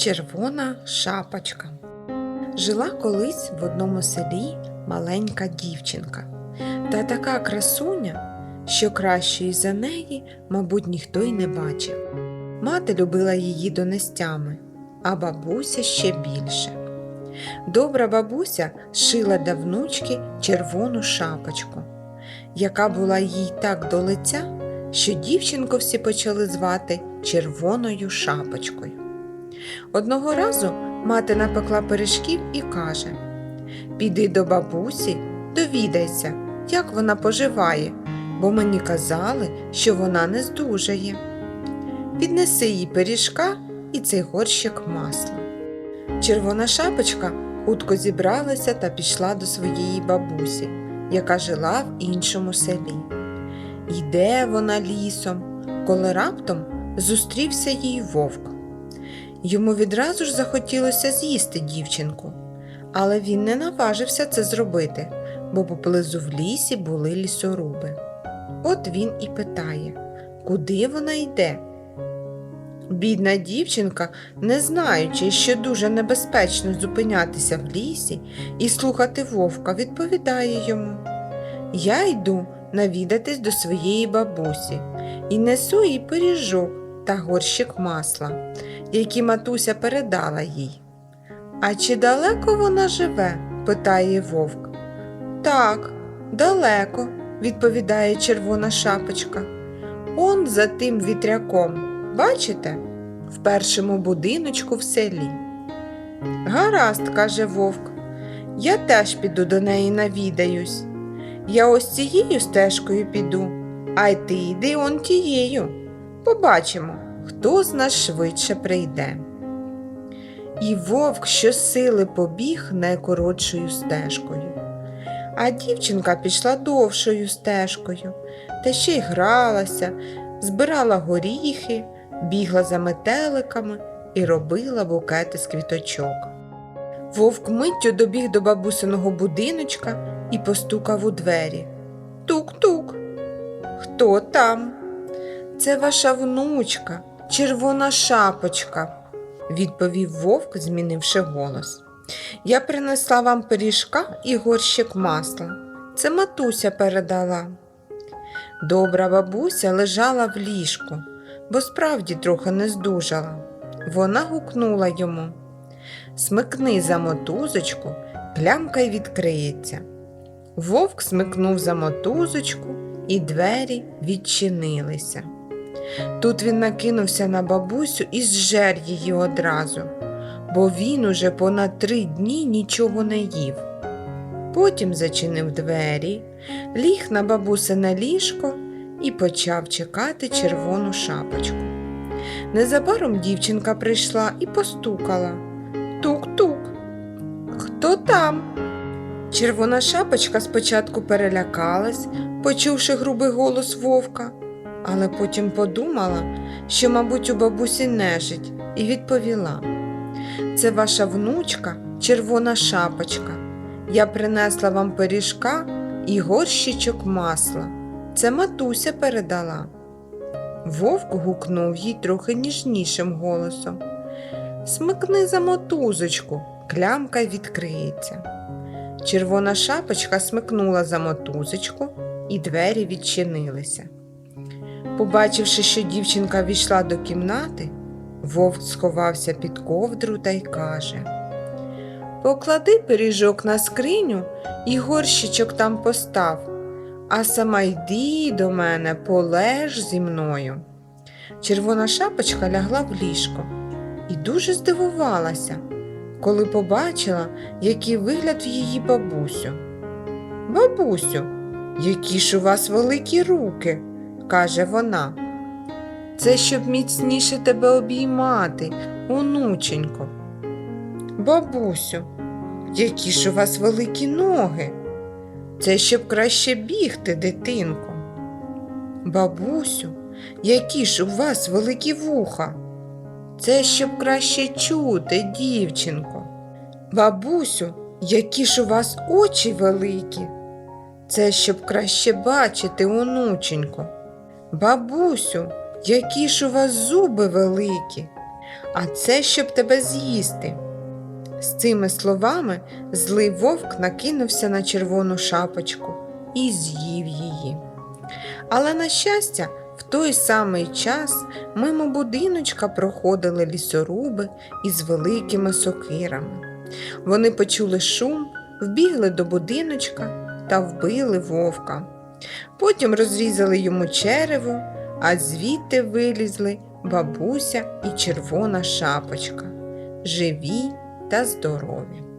Червона шапочка. Жила колись в одному селі маленька дівчинка, та така красуня, що кращої за неї, мабуть, ніхто й не бачив. Мати любила її донестями, а бабуся ще більше. Добра бабуся шила для внучки червону шапочку, яка була їй так до лиця, що дівчинку всі почали звати червоною шапочкою. Одного разу мати напекла пиріжків і каже: Піди до бабусі, довідайся, як вона поживає, бо мені казали, що вона не здужає. Піднеси їй пиріжка і цей горщик масла. Червона шапочка хутко зібралася та пішла до своєї бабусі, яка жила в іншому селі. Йде вона лісом, коли раптом зустрівся їй вовк. Йому відразу ж захотілося з'їсти дівчинку, але він не наважився це зробити, бо поблизу в лісі були лісоруби. От він і питає, куди вона йде. Бідна дівчинка, не знаючи, що дуже небезпечно зупинятися в лісі і слухати вовка, відповідає йому: Я йду навідатись до своєї бабусі і несу їй пиріжок та горщик масла, які матуся передала їй. А чи далеко вона живе? питає вовк. Так, далеко, відповідає червона шапочка. Он за тим вітряком. Бачите? В першому будиночку в селі. Гаразд, каже вовк, я теж піду до неї навідаюсь. Я ось цією стежкою піду, а й ти йди он тією. Побачимо, хто з нас швидше прийде. І вовк щосили побіг найкоротшою стежкою. А дівчинка пішла довшою стежкою, та ще й гралася, збирала горіхи, бігла за метеликами і робила букети з квіточок. Вовк миттю добіг до бабусиного будиночка і постукав у двері. Тук-тук. Хто там? Це ваша внучка, червона шапочка, відповів вовк, змінивши голос. Я принесла вам пиріжка і горщик масла. Це матуся передала. Добра бабуся лежала в ліжку, бо справді трохи не здужала. Вона гукнула йому Смикни за мотузочку, клямка й відкриється. Вовк смикнув за мотузочку, і двері відчинилися. Тут він накинувся на бабусю і зжер її одразу, бо він уже понад три дні нічого не їв. Потім зачинив двері, ліг на бабусине ліжко і почав чекати червону шапочку. Незабаром дівчинка прийшла і постукала. Тук-тук. Хто там? Червона шапочка спочатку перелякалась, почувши грубий голос вовка, але потім подумала, що, мабуть, у бабусі нежить, і відповіла: Це ваша внучка, червона шапочка. Я принесла вам пиріжка і горщичок масла. Це матуся передала. Вовк гукнув їй трохи ніжнішим голосом. Смикни за мотузочку, клямка відкриється. Червона шапочка смикнула за мотузочку, і двері відчинилися. Побачивши, що дівчинка війшла до кімнати, вовк сховався під ковдру та й каже Поклади пиріжок на скриню і горщичок там постав, а сама йди до мене, полеж зі мною. Червона шапочка лягла в ліжко і дуже здивувалася, коли побачила, який вигляд в її бабусю. Бабусю, які ж у вас великі руки, каже вона. Це щоб міцніше тебе обіймати, онученько. Бабусю, які ж у вас великі ноги. Це щоб краще бігти, дитинко. Бабусю, які ж у вас великі вуха. Це щоб краще чути, дівчинко. Бабусю, які ж у вас очі великі. Це щоб краще бачити, онученько. Бабусю, які ж у вас зуби великі. а це щоб тебе з'їсти. З цими словами злий вовк накинувся на червону шапочку і з'їв її. Але, на щастя, в той самий час мимо будиночка проходили лісоруби із великими сокирами. Вони почули шум, вбігли до будиночка та вбили вовка. Потім розрізали йому черево, а звідти вилізли бабуся і червона шапочка, живі та здорові.